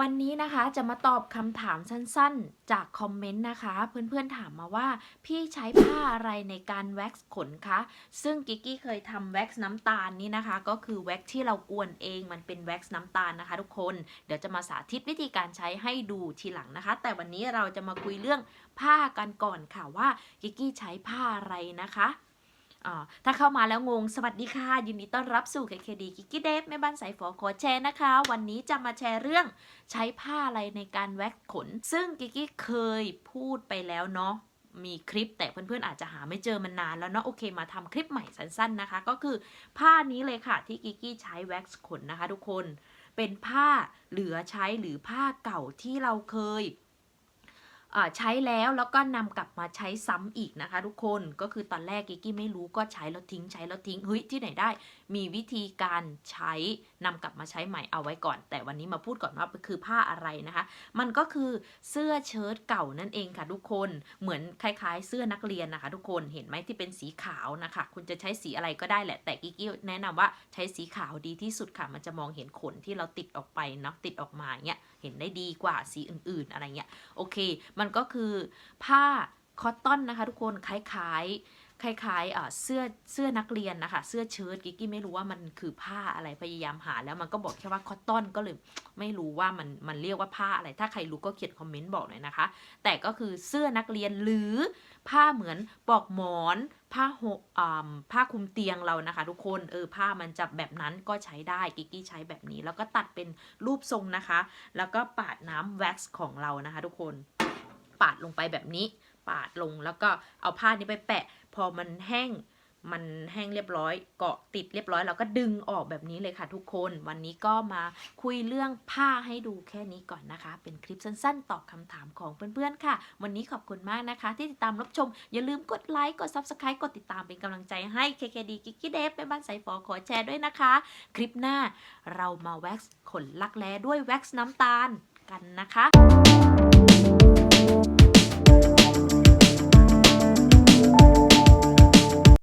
วันนี้นะคะจะมาตอบคำถามสั้นๆ จากคอมเมนต์นะคะ เพื่อนๆถามมาว่า พี่ใช้ผ้าอะไรในการแว็กซ์ขนคะซึ่งกิกกี้เคยทำแว็กซ์น้ำตาลนี่นะคะ ก็คือแว็กซ์ที่เรากวนเองมันเป็นแว็กซ์น้ำตาลนะคะ ทุกคนเดี๋ยวจะมาสาธิตวิธีการใช้ให้ดูทีหลังนะคะ แต่วันนี้เราจะมาคุยเรื่องผ้ากันก่อนค่ะว่ากิกกี้ใช้ผ้าอะไรนะคะ ถ้าเข้ามาแล้วงง สวัสดีค่ะ ยินดีต้อนรับสู่ KKD กิกกี้เดฟแม่บ้านสายฝอขอแชร์นะคะ วันนี้จะมาแชร์เรื่องใช้ผ้าอะไรในการแว็กขน ซึ่งกิกกี้เคยพูดไปแล้วเนาะมีคลิปแต่เพื่อนๆอาจจะหาไม่เจอมันนานแล้วเนาะโอเคมาทำคลิปใหม่สั้นๆนะคะ ก็คือผ้านี้เลยค่ะที่กิกกี้ใช้แว็กขนนะคะ ทุกคนเป็นผ้าเหลือใช้หรือผ้าเก่าที่เราเคย ใช้แล้วแล้วก็นำกลับมาใช้ซ้ำอีกนะคะ ทุกคนก็คือตอนแรกกิกกี้ไม่รู้ก็ใช้แล้วทิ้งใช้แล้วทิ้งเฮ้ยที่ไหนได้ มีวิธีการใช้นำกลับมาใช้ใหม่เอาไว้ก่อน แต่วันนี้มาพูดก่อนว่าคือผ้าอะไรนะคะ มันก็คือเสื้อเชิ้ตเก่านั่นเองค่ะทุกคนเหมือนคล้ายๆ เสื้อนักเรียนนะคะ ทุกคนเห็นไหมที่เป็นสีขาวนะคะ คุณจะใช้สีอะไรก็ได้แหละ แต่กิกกี้แนะนำว่าใช้สีขาวดีที่สุดค่ะ มันจะมองเห็นขนที่เราติดออกไปเนาะติดออกมาเงี้ยเห็นได้ดีกว่าสีอื่นๆอะไรเงี้ยโอเคมันก็คือผ้าคอตตอนนะคะ ทุกคนคล้ายๆคล้ายๆเสื้อเสื้อนักเรียนนะคะ เสื้อเชิ้ตกิกกี้ไม่รู้ว่ามันคือผ้าอะไรพยายามหา แล้วมันก็บอกแค่ว่าคอตตอนก็เลยไม่รู้ว่ามันมันเรียกว่าผ้าอะไร ถ้าใครรู้ก็เขียนคอมเมนต์บอกหน่อยนะคะ แต่ก็คือเสื้อนักเรียนหรือผ้าเหมือนปลอกหมอน ผ้าหกอ่าผ้าคลุมเตียงเรานะคะ ทุกคนเออผ้ามันจะแบบนั้นก็ใช้ได้กิกกี้ใช้แบบนี้ แล้วก็ตัดเป็นรูปทรงนะคะ แล้วก็ปาดน้ำแว็กซ์ของเรานะคะ ทุกคน ปาดลงไปแบบนี้ ปาดลงแล้วก็เอาผ้านี้ไปแปะ พอมันแห้งมันแห้งเรียบร้อย เกาะติดเรียบร้อยเราก็ดึงออกแบบนี้เลยค่ะทุกคน วันนี้ก็มาคุยเรื่องผ้าให้ดูแค่นี้ก่อนนะคะ เป็นคลิปสั้นๆ ตอบคำถามของเพื่อนๆค่ะ วันนี้ขอบคุณมากนะคะ ที่ติดตามรับชม อย่าลืมกดไลค์กด Subscribe กดติดตามเป็นกำลังใจให้ KKD กิกกี้เดฟไปบ้านสายฝอขอแชร์ด้วยนะคะ คลิปหน้าเรามาแว็กซ์ขนลักแร้ด้วยแว็กซ์น้ำตาลกันนะคะ